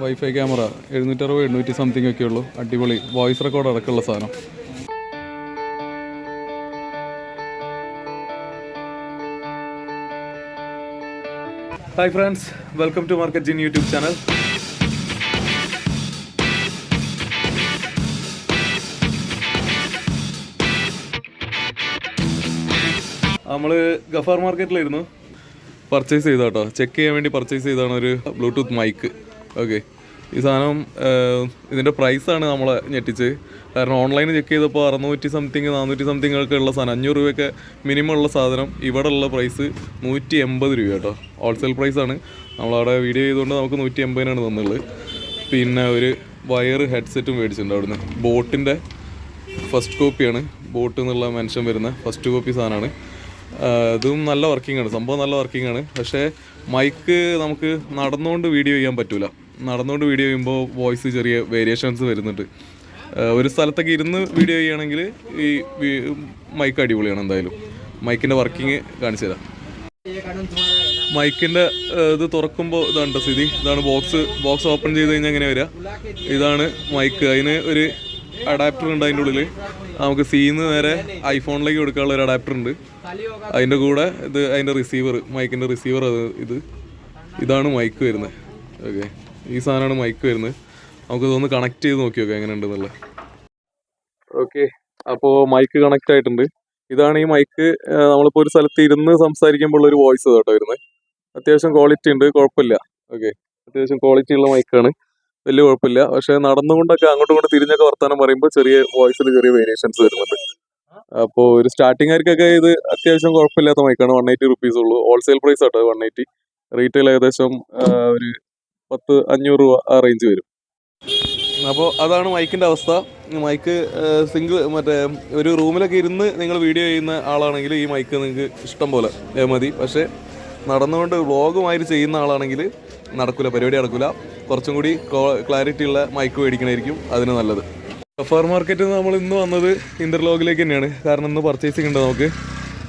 Wifi camera എഴുന്നൂറ്ററുപത് എണ്ണൂറ്റി something ഒക്കെ ഉള്ളൂ അടിപൊളി. വോയിസ് റെക്കോർഡ് അടക്കമുള്ള സാധനം. Hi friends welcome to market Jin YouTube channel നമ്മൾ ഗഫാർ മാർക്കറ്റിലായിരുന്നു പർച്ചേസ് ചെയ്ത കേട്ടോ ചെക്ക് ചെയ്യാൻ വേണ്ടി പർച്ചേസ് ചെയ്താണ് ഒരു ബ്ലൂടൂത്ത് മൈക്ക് ഓക്കെ ഈ സാധനം ഇതിന്റെ പ്രൈസാണ് നമ്മളെ ഞെട്ടിച്ച് കാരണം ഓൺലൈനിൽ ചെക്ക് ചെയ്തപ്പോൾ അറുന്നൂറ്റി സംതിങ് നാനൂറ്റി സംതിങ് ഒക്കെ ഉള്ള സാധനം അഞ്ഞൂറ് രൂപയൊക്കെ മിനിമം ഉള്ള സാധനം ഇവിടെ ഉള്ള പ്രൈസ് നൂറ്റി എൺപത് രൂപ കേട്ടോ. ഹോൾസെയിൽ പ്രൈസാണ് നമ്മളവിടെ വീഡിയോ ചെയ്തുകൊണ്ട് നമുക്ക് നൂറ്റി എൺപതിനാണ് തന്നുള്ളത് പിന്നെ ഒരു വയർ ഹെഡ്സെറ്റും മേടിച്ചിട്ടുണ്ട് അവിടുന്ന്. ബോട്ടിന്റെ ഫസ്റ്റ് കോപ്പിയാണ് ബോട്ട് എന്നുള്ള മെൻഷൻ വരുന്ന ഫസ്റ്റ് കോപ്പി സാധനമാണ്. ഇതും നല്ല വർക്കിംഗ് ആണ്. സംഭവം നല്ല വർക്കിംഗ് ആണ്. പക്ഷേ മൈക്ക് നമുക്ക് നടന്നുകൊണ്ട് വീഡിയോ ചെയ്യാൻ പറ്റൂല. നടന്നുകൊണ്ട് വീഡിയോ ചെയ്യുമ്പോൾ വോയിസ് ചെറിയ വേരിയേഷൻസ് വരുന്നുണ്ട്. ഒരു സ്ഥലത്തൊക്കെ ഇരുന്ന് വീഡിയോ ചെയ്യുകയാണെങ്കിൽ ഈ മൈക്ക് അടിപൊളിയാണ് എന്തായാലും. മൈക്കിന്റെ വർക്കിംഗ് കാണിച്ചു തരാം. മൈക്കിന്റെ ഇത് തുറക്കുമ്പോൾ ഇതാണ് സ്ഥിതി. ഇതാണ് ബോക്സ് ബോക്സ് ഓപ്പൺ ചെയ്ത് കഴിഞ്ഞാൽ എങ്ങനെ വരിക ഇതാണ് മൈക്ക് അതിന് ഒരു അഡാപ്റ്റർ ഉണ്ട് അതിന്റെ ഉള്ളിൽ നമുക്ക് സീന്ന് നേരെ ഐഫോണിലേക്ക് കൊടുക്കാനുള്ള ഒരു അഡാപ്റ്റർ ഉണ്ട്. അതിന്റെ കൂടെ ഇത് അതിന്റെ റിസീവർ മൈക്കിന്റെ റിസീവർ അത് ഇത്. ഇതാണ് മൈക്ക് വരുന്നത്. ഓക്കെ ഈ സാധനമാണ് മൈക്ക് വരുന്നത്. നമുക്ക് ഇതൊന്ന് കണക്ട് ചെയ്ത് നോക്കി നോക്കാം എങ്ങനെ ഉണ്ടെന്നുള്ളത് ഓക്കെ അപ്പോൾ മൈക്ക് കണക്ട് ആയിട്ടുണ്ട്. ഇതാണ് ഈ മൈക്ക് നമ്മളിപ്പോൾ ഒരു സ്ഥലത്ത് ഇരുന്ന് സംസാരിക്കുമ്പോൾ ഒരു വോയിസ് കേട്ടോ വരുന്നത്. അത്യാവശ്യം ക്വാളിറ്റി ഉണ്ട് കുഴപ്പമില്ല. ഓക്കെ അത്യാവശ്യം ക്വാളിറ്റി ഉള്ള മൈക്കാണ് വലിയ കുഴപ്പമില്ല. പക്ഷെ നടന്നുകൊണ്ടൊക്കെ അങ്ങോട്ടും ഇങ്ങോട്ടും തിരിഞ്ഞൊക്കെ വർത്താനം പറയുമ്പോൾ ചെറിയ വോയിസിൽ ചെറിയ വേരിയേഷൻസ് വരുന്നുണ്ട്. അപ്പോൾ ഒരു സ്റ്റാർട്ടിങ്ങുകാർക്കൊക്കെ ഇത് അത്യാവശ്യം കുഴപ്പമില്ലാത്ത മൈക്കാണ് വൺ എയ്റ്റി റുപ്പീസ് ഉള്ളൂ. ഹോൾസെയിൽ പ്രൈസ് ആട്ടോ വൺ എയ്റ്റി റീറ്റെയിൽ ഏകദേശം ഒരു പത്ത് അഞ്ഞൂറ് രൂപ ആ റേഞ്ച് വരും. അപ്പോൾ അതാണ് മൈക്കിന്റെ അവസ്ഥ. മൈക്ക് സിംഗിൾ മറ്റേ ഒരു റൂമിലൊക്കെ ഇരുന്ന് നിങ്ങൾ വീഡിയോ ചെയ്യുന്ന ആളാണെങ്കിൽ ഈ മൈക്ക് നിങ്ങൾക്ക് ഇഷ്ടം പോലെ മതി. പക്ഷേ നടന്നുകൊണ്ട് വ്ളോഗുമായിട്ട് ചെയ്യുന്ന ആളാണെങ്കിൽ നടക്കില്ല പരിപാടി നടക്കില്ല കുറച്ചും കൂടി ക്ലാരിറ്റി ഉള്ള മൈക്ക് മേടിക്കണമായിരിക്കും അതിന് നല്ലത്. ഗഫാർ മാർക്കറ്റിൽ നമ്മൾ ഇന്ന് വന്നത് ഇന്റർലോഗിലേക്ക് തന്നെയാണ്. കാരണം ഇന്ന് പർച്ചേസിംഗ് ഉണ്ട് നമുക്ക്.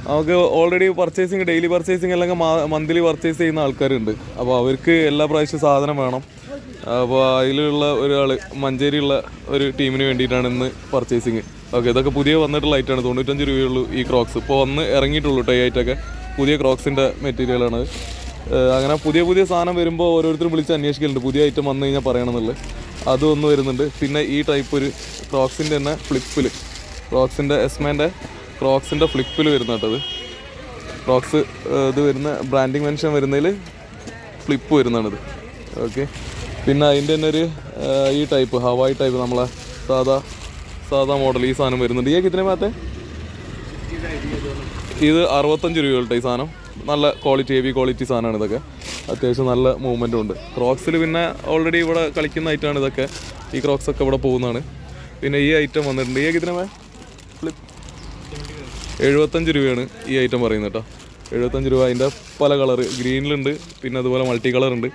നമുക്ക് ഓൾറെഡി പർച്ചേസിങ് ഡെയിലി പർച്ചേസിങ് അല്ലെങ്കിൽ മന്ത്ലി പർച്ചേസ് ചെയ്യുന്ന ആൾക്കാരുണ്ട്. അപ്പോൾ അവർക്ക് എല്ലാ പ്രാവശ്യവും സാധനം വേണം. അപ്പോൾ അതിലുള്ള ഒരാൾ മഞ്ചേരിയുള്ള ഒരു ടീമിന് വേണ്ടിയിട്ടാണ് ഇന്ന് പർച്ചേസിങ് ഓക്കെ ഇതൊക്കെ പുതിയ വന്നിട്ടുള്ള ഐറ്റാണ് തൊണ്ണൂറ്റഞ്ച് രൂപയുള്ളൂ ഈ ക്രോക്സ് ഇപ്പോൾ വന്ന് ഇറങ്ങിയിട്ടുള്ളൂ ടൈ ആയിട്ടൊക്കെ പുതിയ ക്രോക്സിന്റെ മെറ്റീരിയലാണ് അങ്ങനെ പുതിയ പുതിയ സാധനം വരുമ്പോൾ ഓരോരുത്തരും വിളിച്ച് അന്വേഷിക്കലുണ്ട്. പുതിയ ഐറ്റം വന്നു കഴിഞ്ഞാൽ പറയണമെന്നുള്ളത്. ഒന്ന് വരുന്നുണ്ട്. പിന്നെ ഈ ടൈപ്പ് ഒരു ക്രോക്സിന്റെ തന്നെ ഫ്ലിപ്പിൽ ക്രോക്സിന്റെ എസ്മേന്റെ ക്രോക്സിന്റെ ഫ്ലിപ്പിൽ വരുന്ന കേട്ടത് ക്രോക്സ് ഇത് വരുന്ന ബ്രാൻഡിങ് മെൻഷൻ വരുന്നതിൽ ഫ്ലിപ്പ് വരുന്നതാണിത് ഓക്കെ. പിന്നെ അതിന്റെ തന്നെ ഒരു ഈ ടൈപ്പ് ഹവായി ടൈപ്പ് നമ്മളെ സാധാ സാധാ മോഡൽ ഈ സാധനം വരുന്നുണ്ട്. ഈ കിത്തിനെ മാത്തേ ഇത് അറുപത്തഞ്ച് രൂപയുണ്ട് ഈ സാധനം. നല്ല ക്വാളിറ്റി ഹെവി ക്വാളിറ്റി സാധനമാണ് ഇതൊക്കെ. അത്യാവശ്യം നല്ല മൂവ്മെന്റും ഉണ്ട്. ക്രോക്സിൽ പിന്നെ ഓൾറെഡി ഇവിടെ കളിക്കുന്ന ഐറ്റമാണ് ഇതൊക്കെ. ഈ ക്രോക്സൊക്കെ ഇവിടെ പോകുന്നതാണ്. പിന്നെ ഈ ഐറ്റം വന്നിട്ടുണ്ട്. ഈ കിത്തിനെ എഴുപത്തഞ്ച് രൂപയാണ് ഈ ഐറ്റം പറയുന്നത് കേട്ടോ. എഴുപത്തഞ്ച് രൂപ അതിന്റെ പല കളറ്. ഗ്രീനിലുണ്ട് പിന്നെ അതുപോലെ മൾട്ടി കളർ ഉണ്ട്.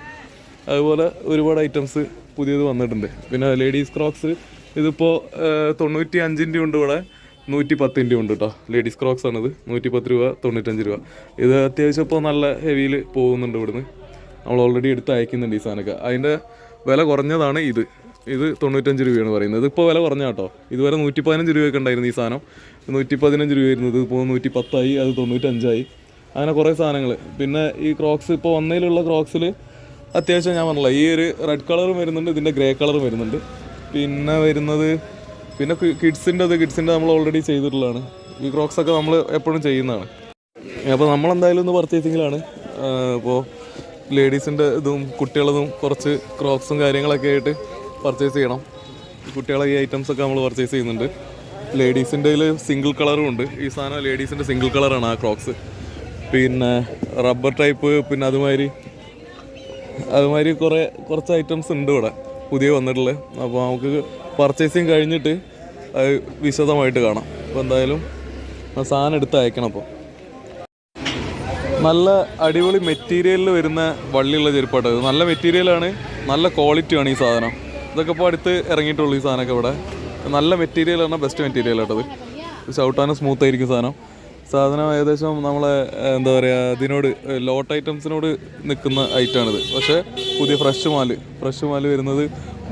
അതുപോലെ ഒരുപാട് ഐറ്റംസ് പുതിയത് വന്നിട്ടുണ്ട്. പിന്നെ ലേഡീസ് ക്രോക്സ് ഇതിപ്പോൾ തൊണ്ണൂറ്റി അഞ്ചിന്റെ ഉണ്ട് ഇവിടെ നൂറ്റി പത്തിന്റെ ഉണ്ട് കേട്ടോ. ലേഡീസ് ക്രോക്സ് ആണിത് നൂറ്റി പത്ത് രൂപ തൊണ്ണൂറ്റഞ്ച് രൂപ. ഇത് അത്യാവശ്യം ഇപ്പോൾ നല്ല ഹെവിയിൽ പോകുന്നുണ്ട് ഇവിടുന്ന്. നമ്മൾ ഓൾറെഡി എടുത്ത് അയക്കുന്നുണ്ട് ഈ സാധനമൊക്കെ. അതിന്റെ വില കുറഞ്ഞതാണ് ഇത്. ഇത് തൊണ്ണൂറ്റഞ്ച് രൂപയാണ് പറയുന്നത്. ഇതിപ്പോൾ വില കുറഞ്ഞ കേട്ടോ. ഇതുവരെ നൂറ്റി പതിനഞ്ച് രൂപയൊക്കെ ഉണ്ടായിരുന്നു ഈ സാധനം. നൂറ്റി പതിനഞ്ച് രൂപയായിരുന്നു ഇത് ഇപ്പോൾ നൂറ്റി പത്തായി അത് തൊണ്ണൂറ്റഞ്ചായി. അങ്ങനെ കുറേ സാധനങ്ങൾ പിന്നെ ഈ ക്രോക്സ് ഇപ്പോൾ വന്നതിലുള്ള ക്രോക്സിൽ അത്യാവശ്യം ഞാൻ പറഞ്ഞില്ല ഈ ഒരു റെഡ് കളറും വരുന്നുണ്ട് ഇതിന്റെ ഗ്രേ കളറും വരുന്നുണ്ട്. പിന്നെ വരുന്നത് പിന്നെ കിഡ്സിന്റെ അത് കിഡ്സിന്റെ നമ്മൾ ഓൾറെഡി ചെയ്തിട്ടുള്ളതാണ്. ഈ ക്രോക്സ് ഒക്കെ നമ്മൾ എപ്പോഴും ചെയ്യുന്നതാണ്. അപ്പോൾ നമ്മളെന്തായാലും ഒന്ന് പർച്ചേസിങ്ങിലാണ് ഇപ്പോൾ ലേഡീസിന്റെ ഇതും കുട്ടികളതും കുറച്ച് ക്രോക്സും കാര്യങ്ങളൊക്കെ ആയിട്ട് പർച്ചേസ് ചെയ്യണം. കുട്ടികളെ ഈ ഐറ്റംസ് ഒക്കെ നമ്മൾ പർച്ചേസ് ചെയ്യുന്നുണ്ട്. ലേഡീസിന്റെ സിംഗിൾ കളറും ഉണ്ട്. ഈ സാധനം ലേഡീസിന്റെ സിംഗിൾ കളറാണ് ആ ക്രോക്സ് പിന്നെ റബ്ബർ ടൈപ്പ് പിന്നെ അതുമാതിരി അതുമാതിരി കുറേ കുറച്ച് ഐറ്റംസ് ഉണ്ട് ഇവിടെ. പുതിയ വന്നിട്ടുള്ളത് അപ്പോൾ നമുക്ക് പർച്ചേസിങ് കഴിഞ്ഞിട്ട് അത് വിശദമായിട്ട് കാണാം. അപ്പോൾ എന്തായാലും സാധനം എടുത്ത് അയക്കണം അപ്പോൾ നല്ല അടിപൊളി മെറ്റീരിയലിൽ വരുന്ന വള്ളിയുള്ള ചെരുപ്പാട്ടോ. ഇത് നല്ല മെറ്റീരിയലാണ് നല്ല ക്വാളിറ്റിയാണ് ഈ സാധനം. ഇതൊക്കെ ഇപ്പോൾ അടുത്ത് ഇറങ്ങിയിട്ടുള്ളൂ ഈ സാധനമൊക്കെ ഇവിടെ. നല്ല മെറ്റീരിയലാണ് ബെസ്റ്റ് മെറ്റീരിയൽ കേട്ടത് ചവിട്ടാനും സ്മൂത്ത് ആയിരിക്കും സാധനം. സാധനം ഏകദേശം നമ്മളെ എന്താ പറയുക ഇതിനോട് ലോട്ട് ഐറ്റംസിനോട് നിൽക്കുന്ന ഐറ്റമാണിത് പക്ഷേ പുതിയ ഫ്രഷ് മാൽ. ഫ്രഷ് മാൽ വരുന്നത്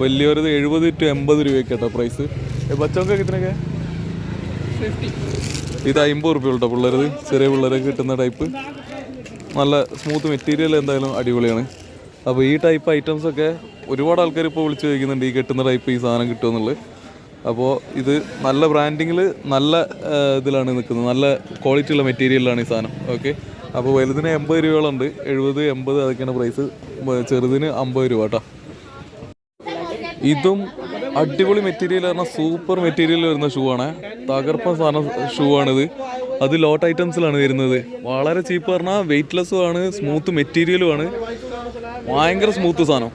വലിയൊരു എഴുപത് ടു എൺപത് രൂപയൊക്കെ കേട്ടോ പ്രൈസ് ബച്ചൊക്കെ കിട്ടണൊക്കെ ഇത് അമ്പത് റുപ്യ കേട്ടോ പിള്ളേർ ചെറിയ പിള്ളേരൊക്കെ കിട്ടുന്ന ടൈപ്പ് നല്ല സ്മൂത്ത് മെറ്റീരിയൽ എന്തായാലും അടിപൊളിയാണ്. അപ്പോൾ ഈ ടൈപ്പ് ഐറ്റംസ് ഒക്കെ ഒരുപാട് ആൾക്കാർ ഇപ്പോൾ വിളിച്ച് ചോദിക്കുന്നുണ്ട് ഈ കെട്ടുന്ന ടൈപ്പ് ഈ സാധനം കിട്ടുമെന്നുള്ളത് അപ്പോൾ ഇത് നല്ല ബ്രാൻഡിങ്ങിൽ നല്ല ഇതിലാണ് നിൽക്കുന്നത്. നല്ല ക്വാളിറ്റി ഉള്ള മെറ്റീരിയലാണ് ഈ സാധനം. ഓക്കെ അപ്പോൾ വലുതിന് എൺപത് രൂപകളുണ്ട് എഴുപത് എൺപത് അതൊക്കെയാണ് പ്രൈസ് ചെറുതിന് അമ്പത് രൂപ കേട്ടോ. ഇതും അടിപൊളി മെറ്റീരിയൽ പറഞ്ഞാൽ സൂപ്പർ മെറ്റീരിയൽ വരുന്ന ഷൂ ആണ്. തകർപ്പ സാധനം ഷൂ ആണിത്. അത് ലോട്ട് ഐറ്റംസിലാണ് വരുന്നത്. വളരെ ചീപ്പ് പറഞ്ഞാൽ വെയിറ്റ്ലെസ്സും ആണ് സ്മൂത്ത് മെറ്റീരിയലും ആണ്. ഭയങ്കര സ്മൂത്ത് സാധനം.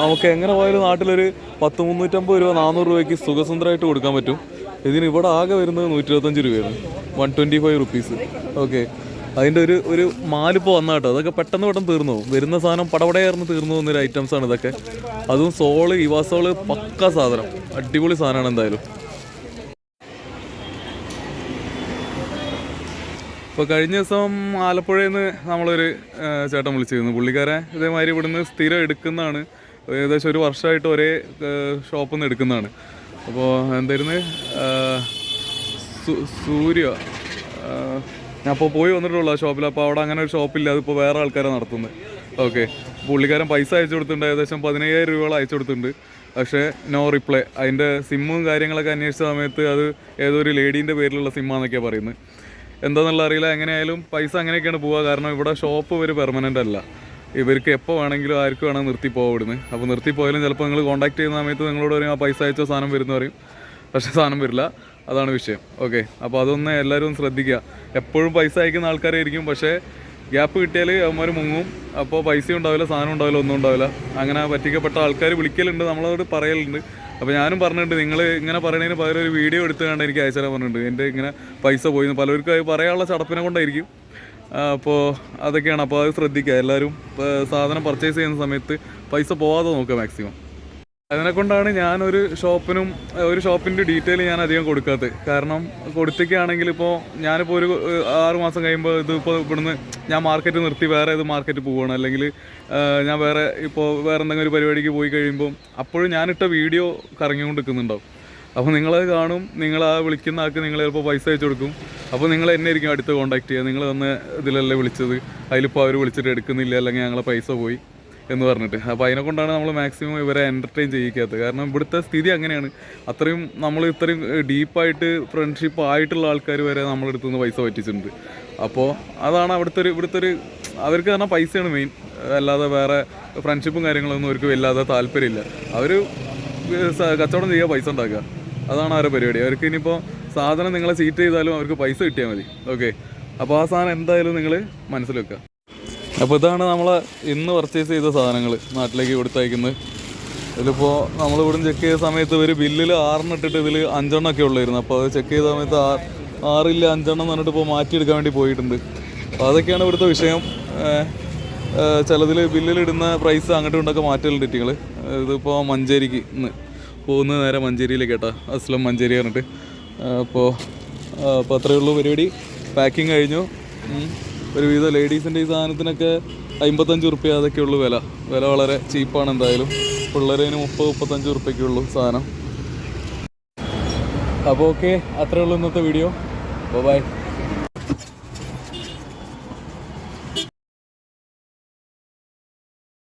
നമുക്ക് എങ്ങനെ പോയാലും നാട്ടിലൊരു പത്ത് മുന്നൂറ്റമ്പത് രൂപ നാനൂറ് രൂപയ്ക്ക് സുഖസുന്ദരമായിട്ട് കൊടുക്കാൻ പറ്റും. ഇതിന് ഇവിടെ ആകെ വരുന്നത് നൂറ്റി ഇരുപത്തഞ്ച് രൂപയാണ് one twenty five rupees okay അതിന്റെ ഒരു ഒരു മാലിപ്പോൾ വന്ന കേട്ടോ. അതൊക്കെ പെട്ടെന്ന് പെട്ടെന്ന് തീർന്നു. വരുന്ന സാധനം പടപടയായിരുന്നു തീർന്നു പോകുന്നൊരു ഐറ്റംസ് ആണ് ഇതൊക്കെ. അതും സോൾ ഇവാസോൾ പക്ക സാധനം. അടിപൊളി സാധനമാണ് എന്തായാലും. ഇപ്പോൾ കഴിഞ്ഞ ദിവസം ആലപ്പുഴയിൽ നിന്ന് നമ്മളൊരു ചേട്ടൻ വിളിച്ചിരുന്നു. പുള്ളിക്കാരെ ഇതേമാതിരി ഇവിടുന്ന് സ്ഥിരം എടുക്കുന്നതാണ്. ഏകദേശം ഒരു വർഷമായിട്ട് ഒരേ ഷോപ്പിൽ നിന്ന് എടുക്കുന്നതാണ്. അപ്പോൾ എന്തായിരുന്നു? സൂര്യ ഞാൻ അപ്പോൾ പോയി വന്നിട്ടുള്ളൂ ആ ഷോപ്പിൽ അപ്പോൾ അവിടെ അങ്ങനെ ഒരു ഷോപ്പില്ല. അതിപ്പോൾ വേറെ ആൾക്കാരെ നടത്തുന്നത് ഓക്കെ. പുള്ളിക്കാരൻ പൈസ അയച്ചു കൊടുത്തിട്ടുണ്ട്. ഏകദേശം പതിനയ്യായിരം രൂപയോളം അയച്ചു കൊടുത്തിട്ടുണ്ട്. പക്ഷേ നോ റിപ്ലൈ. അതിന്റെ സിമ്മും കാര്യങ്ങളൊക്കെ അന്വേഷിച്ച സമയത്ത് അത് ഏതോ ഒരു ലേഡീന്റെ പേരിലുള്ള സിമ്മാന്നൊക്കെയാണ് പറയുന്നത് എന്താണെന്നുള്ള അറിയില്ല. എങ്ങനെയായാലും പൈസ അങ്ങനെയൊക്കെയാണ് പോവുക. കാരണം ഇവിടെ ഷോപ്പ് ഇവർ പെർമനന്റ് അല്ല. ഇവർക്ക് എപ്പോൾ വേണമെങ്കിലും ആർക്ക് വേണമെങ്കിൽ നിർത്തി പോകാം അപ്പോൾ നിർത്തി പോയാലും ചിലപ്പോൾ നിങ്ങൾ കോൺടാക്ട് ചെയ്യുന്ന സമയത്ത് നിങ്ങളോട് പറയും ആ പൈസ അയച്ചോ സാധനം വരുന്ന പറയും. പക്ഷേ സാധനം വരില്ല. അതാണ് വിഷയം. ഓക്കെ അപ്പോൾ അതൊന്ന് എല്ലാവരും ശ്രദ്ധിക്കുക. എപ്പോഴും പൈസ അയക്കുന്ന ആൾക്കാരായിരിക്കും. പക്ഷേ ഗ്യാപ്പ് കിട്ടിയാൽ അവന്മാർ മുങ്ങും. അപ്പോൾ പൈസ ഉണ്ടാവില്ല സാധനം ഉണ്ടാവില്ല ഒന്നും ഉണ്ടാവില്ല. അങ്ങനെ പറ്റിക്കപ്പെട്ട ആൾക്കാർ വിളിക്കലുണ്ട് നമ്മളോട് പറയലുണ്ട്. അപ്പോൾ ഞാനും പറഞ്ഞിട്ടുണ്ട് നിങ്ങൾ ഇങ്ങനെ പറയണതിന് പകരം ഒരു വീഡിയോ എടുത്ത് കണ്ട് എനിക്ക് അയച്ചു തരാൻ പറഞ്ഞിട്ടുണ്ട്. എന്റെ ഇങ്ങനെ പൈസ പോയി പലർക്കും അത് പറയാനുള്ള ചടപ്പിനെ കൊണ്ടായിരിക്കും. അപ്പോൾ അതൊക്കെയാണ്. അപ്പോൾ അത് ശ്രദ്ധിക്കുക. എല്ലാവരും സാധനം പർച്ചേസ് ചെയ്യുന്ന സമയത്ത് പൈസ പോവാതെ നോക്കുക മാക്സിമം അതിനെ കൊണ്ടാണ് ഞാനൊരു ഷോപ്പിനും ഒരു ഷോപ്പിന്റെ ഡീറ്റെയിൽ ഞാൻ അധികം കൊടുക്കാത്തത്. കാരണം കൊടുത്തൊക്കെയാണെങ്കിൽ ഇപ്പോൾ ഞാനിപ്പോൾ ഒരു ആറ് മാസം കഴിയുമ്പോൾ ഇതിപ്പോൾ ഇവിടുന്ന് ഞാൻ മാർക്കറ്റ് നിർത്തി വേറെ ഏത് മാർക്കറ്റ് പോവുകയാണ് അല്ലെങ്കിൽ ഞാൻ വേറെ ഇപ്പോൾ വേറെ എന്തെങ്കിലും ഒരു പരിപാടിക്ക് പോയി കഴിയുമ്പോൾ അപ്പോഴും ഞാനിട്ട വീഡിയോ കറങ്ങിക്കൊണ്ട് നിൽക്കുന്നുണ്ടാവും അപ്പോൾ നിങ്ങളത് കാണും നിങ്ങൾ ആ വിളിക്കുന്ന ആൾക്ക് നിങ്ങൾ ചിലപ്പോൾ പൈസ അയച്ചു കൊടുക്കും. അപ്പോൾ നിങ്ങൾ എന്നെ ആയിരിക്കും അടുത്ത് കോൺടാക്ട് ചെയ്യുക. നിങ്ങൾ വന്ന് ഇതിലല്ലേ വിളിച്ചത്. അതിലിപ്പോൾ അവർ വിളിച്ചിട്ട് എടുക്കുന്നില്ല അല്ലെങ്കിൽ ഞങ്ങളെ പൈസ പോയി. എന്ന് പറഞ്ഞിട്ട്. അപ്പോൾ അതിനെ കൊണ്ടാണ് നമ്മൾ മാക്സിമം ഇവരെ എന്റർടൈൻ ചെയ്യിക്കാത്തത്. കാരണം ഇവിടുത്തെ സ്ഥിതി അങ്ങനെയാണ്. അത്രയും നമ്മൾ ഇത്രയും ഡീപ്പായിട്ട് ഫ്രണ്ട്ഷിപ്പ് ആയിട്ടുള്ള ആൾക്കാർ വരെ നമ്മളെടുത്തു നിന്ന് പൈസ പറ്റിച്ചിട്ടുണ്ട്. അപ്പോൾ അതാണ് അവിടുത്തെ ഒരു ഇവിടുത്തെ ഒരു അവർക്ക് പറഞ്ഞാൽ പൈസയാണ് മെയിൻ അല്ലാതെ വേറെ ഫ്രണ്ട്ഷിപ്പും കാര്യങ്ങളൊന്നും അവർക്ക് വല്ലാതെ താല്പര്യമില്ല. അവർ കച്ചവടം ചെയ്യുക പൈസ ഉണ്ടാക്കുക. അതാണ് അവരുടെ പരിപാടി. അവർക്ക് ഇനിയിപ്പോൾ സാധനം നിങ്ങളെ സീറ്റ് ചെയ്താലും അവർക്ക് പൈസ കിട്ടിയാൽ മതി. ഓക്കെ അപ്പോൾ ആ സാധനം എന്തായാലും നിങ്ങൾ മനസ്സിൽ വെക്കുക. അപ്പോൾ ഇതാണ് നമ്മൾ ഇന്ന് പർച്ചേസ് ചെയ്ത സാധനങ്ങൾ നാട്ടിലേക്ക് കൊടുത്തയക്കുന്നത്. ഇതിലിപ്പോൾ നമ്മൾ ഇവിടുന്ന് ചെക്ക് ചെയ്ത സമയത്ത് ഒരു ബില്ലിൽ ആറെണ്ണം ഇട്ടിട്ട് ഇതിൽ അഞ്ചെണ്ണമൊക്കെ ഉള്ളായിരുന്നു. അപ്പോൾ അത് ചെക്ക് ചെയ്ത സമയത്ത് ആ ആറില്ല അഞ്ചെണ്ണം പറഞ്ഞിട്ട് ഇപ്പോൾ മാറ്റിയെടുക്കാൻ വേണ്ടി പോയിട്ടുണ്ട്. അപ്പോൾ അതൊക്കെയാണ് ഇവിടുത്തെ വിഷയം. ചിലതിൽ ബില്ലിലിടുന്ന പ്രൈസ് അങ്ങോട്ടും ഇങ്ങോട്ടൊക്കെ മാറ്റലുണ്ട് ഇറ്റിങ്ങൾ ഇതിപ്പോൾ മഞ്ചേരിക്ക് ഇന്ന്. പോകുന്നത് നേരെ മഞ്ചേരിയിലേക്ക് കേട്ടോ. അസ്ലം മഞ്ചേരി പറഞ്ഞിട്ട്. അപ്പോൾ അപ്പോൾ അത്രയേ ഉള്ളൂ പരിപാടി. പാക്കിങ് കഴിഞ്ഞു. ഒരുവിധ ലേഡീസിന്റെ ഈ സാധനത്തിനൊക്കെ അമ്പത്തഞ്ച് റുപ്യ അതൊക്കെ ഉള്ളൂ വില. വില വളരെ ചീപ്പാണ് എന്തായാലും. പിള്ളേരതിന് മുപ്പത് മുപ്പത്തഞ്ച് റുപ്യക്കേ ഉള്ളൂ സാധനം. അപ്പോൾ ഓക്കെ അത്രയേ ഉള്ളൂ ഇന്നത്തെ വീഡിയോ. ബൈ.